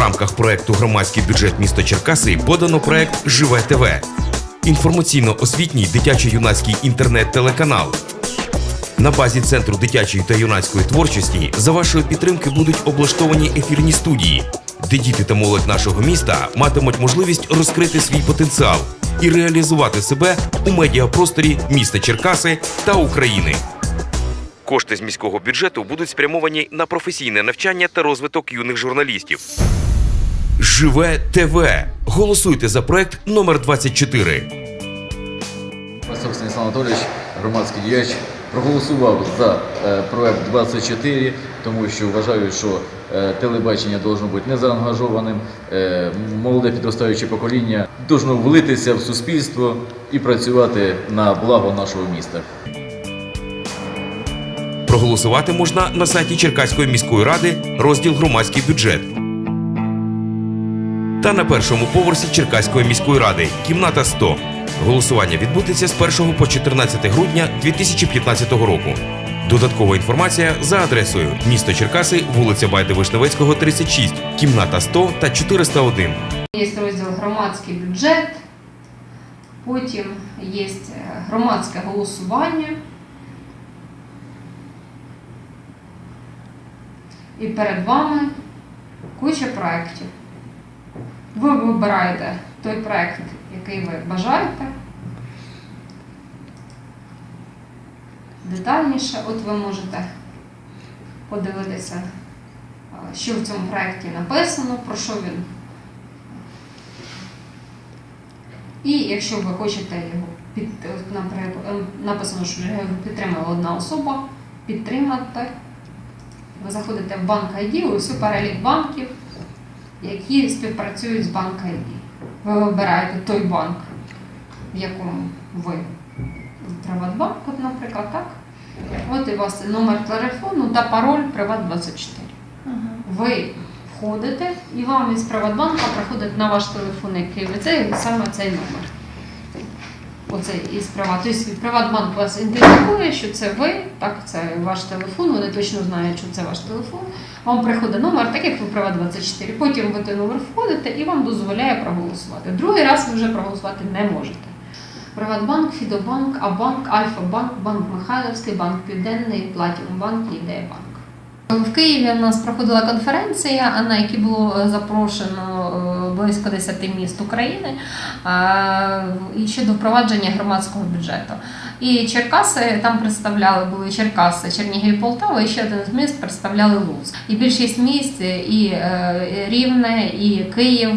рамках проекту Громадський бюджет міста Черкаси подано проект Живе ТВ. Інформаційно-освітній дитячо-юнацький інтернет-телеканал. На базі центру дитячої та юнацької творчості за вашої підтримки будуть облаштовані ефірні студії, де діти та молодь нашого міста матимуть можливість розкрити свій потенціал і реалізувати себе у медіапросторі міста Черкаси та України. Кошти з міського бюджету будуть спрямовані на професійне навчання та розвиток юних журналістів. Живе ТВ. Голосуйте за проект номер 24. Васок Станіслав Анатолійович, громадський діяч, проголосував за е, проект 24, тому що вважаю, що е, телебачення должно бути незаангажованим, е, молоде підростаюче покоління должно влитися в суспільство і працювати на благо нашого міста. Проголосувати можна на сайті Черкаської міської ради, розділ громадський бюджет. Та на першому поверсі Черкаської міської ради, кімната 100. Голосування відбудеться з 1 по 14 грудня 2015 року. Додаткова інформація за адресою місто Черкаси, вулиця Байди Вишневецького, 36, кімната 100 та 401. Є розділ громадський бюджет, потім є громадське голосування. І перед вами куча проєктів. Ви вибираєте той проєкт, який ви бажаєте. Детальніше, от ви можете подивитися, що в цьому проєкті написано, про що він. І якщо ви хочете його під, наприклад, е, написано, що його підтримала одна особа, підтримати, ви заходите в банк ID, ось перелік банків, які співпрацюють з банками. Ви вибираєте той банк, в якому ви Приватбанк, от, наприклад, так. От і у вас номер телефону та пароль Приват24. Ви входите і вам із Приватбанка приходить на ваш телефон, який ви це, саме цей номер. Оцей із Приват. Тобто Приватбанк вас ідентифікує, що це ви, так, це ваш телефон, вони точно знають, що це ваш телефон. Вам приходить номер, так як ви Приват24. Потім ви той номер входите і вам дозволяє проголосувати. Другий раз ви вже проголосувати не можете. Приватбанк, Фідобанк, Абанк, Альфа-банк, Банк Михайловський, Банк Південний, Платінбанк і Ідея-банк. В Києві у нас проходила конференція, на якій було запрошено е, близько 10 міст України і щодо впровадження громадського бюджету. І Черкаси там представляли були Черкаси, Чернігів, Полтава, і ще один з міст представляли Луцьк. І більшість міст і е, Рівне, і Київ,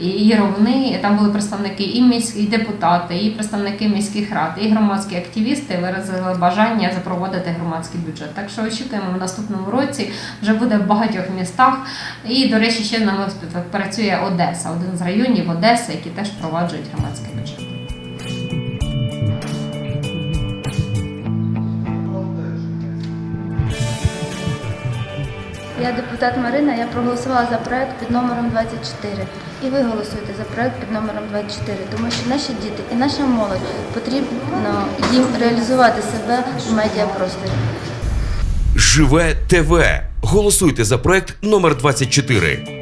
і, Ровни. Там були представники і міські і депутати, і представники міських рад, і громадські активісти виразили бажання запровадити громадський бюджет. Так що очікуємо в наступному році вже буде в багатьох містах. І, до речі, ще нами працює Одеса, один з районів Одеси, які теж впроваджують громадський бюджет. Я депутат Марина, я проголосувала за проект під номером 24. І ви голосуєте за проект під номером 24, тому що наші діти і наша молодь потрібно їм реалізувати себе в медіапросторі. Живе ТВ. Голосуйте за проект номер 24.